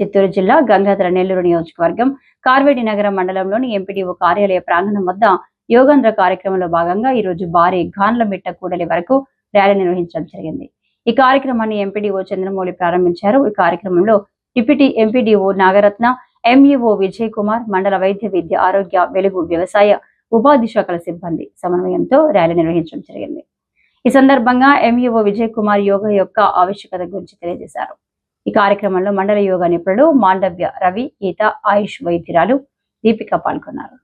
చిత్తూరు జిల్లా గంగాధర నెల్లూరు నియోజకవర్గం కార్వేడి నగర మండలంలోని ఎంపీడీఓ కార్యాలయ ప్రాంగణం వద్ద యోగాంధ్ర కార్యక్రమంలో భాగంగా ఈ రోజు భారీ గాన్లమిట్ట కూడలి వరకు ర్యాలీ నిర్వహించడం జరిగింది. ఈ కార్యక్రమాన్ని ఎంపీడీఓ చంద్రమౌళి ప్రారంభించారు. ఈ కార్యక్రమంలో deputy MPDO Nagaratna MEO Vijay Kumar మండల వైద్య విద్య ఆరోగ్య వెలుగు వ్యవసాయ ఉపాధి శాఖల సిబ్బంది సమన్వయంతో ర్యాలీ నిర్వహించడం జరిగింది. ఈ సందర్భంగా ఎంఈఓ విజయ్ కుమార్ యోగా యొక్క ఆవశ్యకత గురించి తెలియజేశారు. ఈ కార్యక్రమంలో మండల యోగా నిపుణులు మాండవ్య రవి గీత ఆయుష్ వైద్యురాలు దీపిక పాల్గొన్నారు.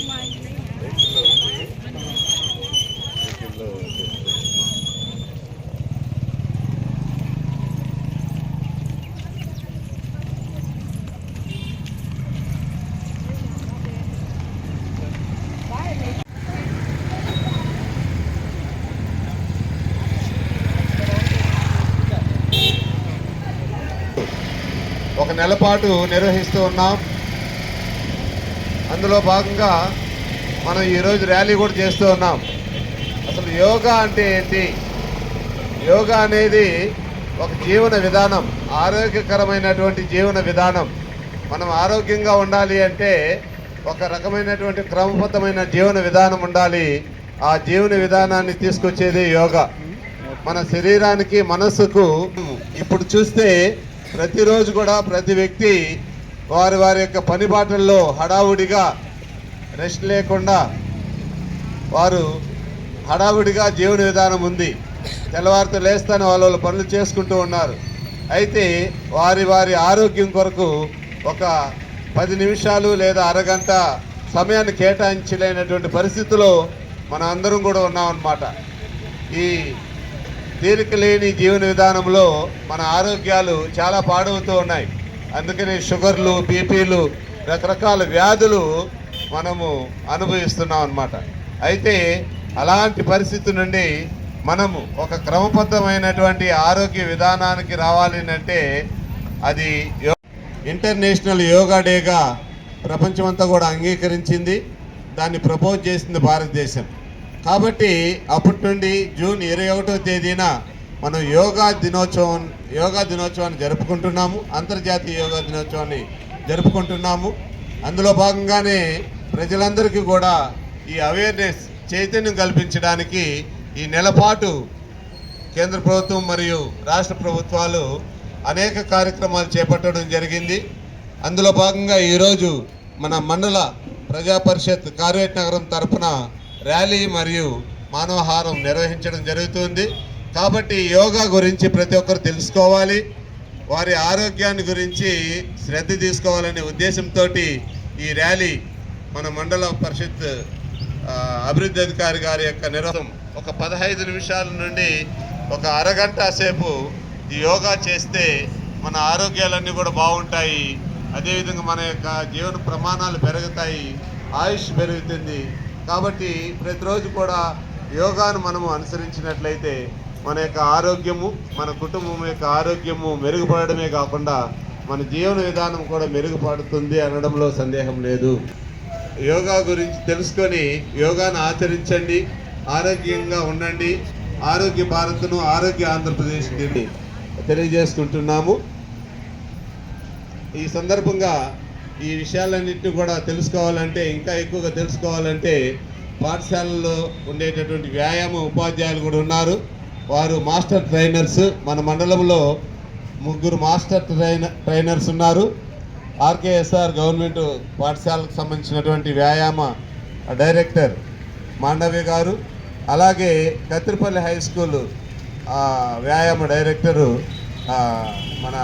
యోగా ఒక నెల పాటు నిర్వహిస్తూ ఉన్నాం. అందులో భాగంగా మనం ఈరోజు ర్యాలీ కూడా చేస్తూ ఉన్నాం. అసలు యోగా అంటే ఏంటి? యోగా అనేది ఒక జీవన విధానం ఆరోగ్యకరమైనటువంటి జీవన విధానం. మనం ఆరోగ్యంగా ఉండాలి అంటే ఒక రకమైనటువంటి క్రమబద్ధమైన జీవన విధానం ఉండాలి. ఆ జీవన విధానాన్ని తీసుకొచ్చేది యోగా. మన శరీరానికి మనస్సుకు ఇప్పుడు చూస్తే ప్రతిరోజు కూడా ప్రతి వ్యక్తి వారి వారి యొక్క పని బాటల్లో హడావుడిగా రెస్ట్ లేకుండా వారు హడావుడిగా జీవన విధానం ఉంది. తెల్లవారితో లేస్తాను వాళ్ళ పనులు చేసుకుంటూ ఉన్నారు. అయితే వారి వారి ఆరోగ్యం కొరకు ఒక పది నిమిషాలు లేదా అరగంట సమయాన్ని కేటాయించలేనటువంటి పరిస్థితిలో మన అందరం కూడా ఉన్నామన్నమాట. ఈ తీరిక లేని జీవన విధానంలో మన ఆరోగ్యాలు చాలా పాడవుతూ ఉన్నాయి. అందుకని షుగర్లు బీపీలు రకరకాల వ్యాధులు మనము అనుభవిస్తున్నాం అనమాట అయితే అలాంటి పరిస్థితి నుండి మనము ఒక క్రమబద్ధమైనటువంటి ఆరోగ్య విధానానికి రావాలి అంటే అది యో- ఇంటర్నేషనల్ యోగా డేగా ప్రపంచమంతా కూడా అంగీకరించింది. దాన్ని ప్రపోజ్ చేసింది భారతదేశం. కాబట్టి అప్పటి నుండి జూన్ ఇరవై ఒకటో తేదీన మనం యోగా దినోత్సవం యోగా దినోత్సవాన్ని జరుపుకుంటున్నాము. అంతర్జాతీయ యోగా దినోత్సవాన్ని జరుపుకుంటున్నాము. అందులో భాగంగానే ప్రజలందరికీ కూడా ఈ అవేర్నెస్ చైతన్యం కల్పించడానికి ఈ నెలపాటు కేంద్ర ప్రభుత్వం మరియు రాష్ట్ర ప్రభుత్వాలు అనేక కార్యక్రమాలు చేపట్టడం జరిగింది. అందులో భాగంగా ఈరోజు మన మండల ప్రజా పరిషత్ కార్వేట్ నగరం తరపున ర్యాలీ మరియు మానవహారం నిర్వహించడం జరుగుతుంది. కాబట్టి యోగా గురించి ప్రతి ఒక్కరు తెలుసుకోవాలి. వారి ఆరోగ్యాన్ని గురించి శ్రద్ధ తీసుకోవాలనే ఉద్దేశంతో ఈ ర్యాలీ మన మండల పరిషత్ అభివృద్ధి అధికారి గారి యొక్క నిర్వహణ ఒక పదహైదు నిమిషాల నుండి ఒక అరగంట సేపు యోగా చేస్తే మన ఆరోగ్యాలన్నీ కూడా బాగుంటాయి. అదేవిధంగా మన యొక్క జీవన ప్రమాణాలు పెరుగుతాయి. ఆయుష్ పెరుగుతుంది. కాబట్టి ప్రతిరోజు కూడా యోగాను మనము అనుసరించినట్లయితే మన యొక్క ఆరోగ్యము మన కుటుంబం యొక్క ఆరోగ్యము మెరుగుపడమే కాకుండా మన జీవన విధానం కూడా మెరుగుపడుతుంది అనడంలో సందేహం లేదు. యోగా గురించి తెలుసుకొని యోగాను ఆచరించండి ఆరోగ్యంగా ఉండండి. ఆరోగ్య భారత్ను ఆరోగ్య ఆంధ్రప్రదేశ్ తెలియజేసుకుంటున్నాము. ఈ సందర్భంగా ఈ విషయాలన్నింటినీ కూడా తెలుసుకోవాలంటే ఇంకా ఎక్కువగా తెలుసుకోవాలంటే పాఠశాలల్లో ఉండేటటువంటి వ్యాయామ ఉపాధ్యాయులు కూడా ఉన్నారు. వారు మాస్టర్ ట్రైనర్స్. మన మండలంలో ముగ్గురు మాస్టర్ ట్రైనర్ ట్రైనర్స్ ఉన్నారు. ఆర్కేఎస్ఆర్ గవర్నమెంట్ పాఠశాలకు సంబంధించినటువంటి వ్యాయామ డైరెక్టర్ మాండవ్య గారు అలాగే కత్తిరిపల్లి హై స్కూల్ ఆ, వ్యాయామ డైరెక్టరు మన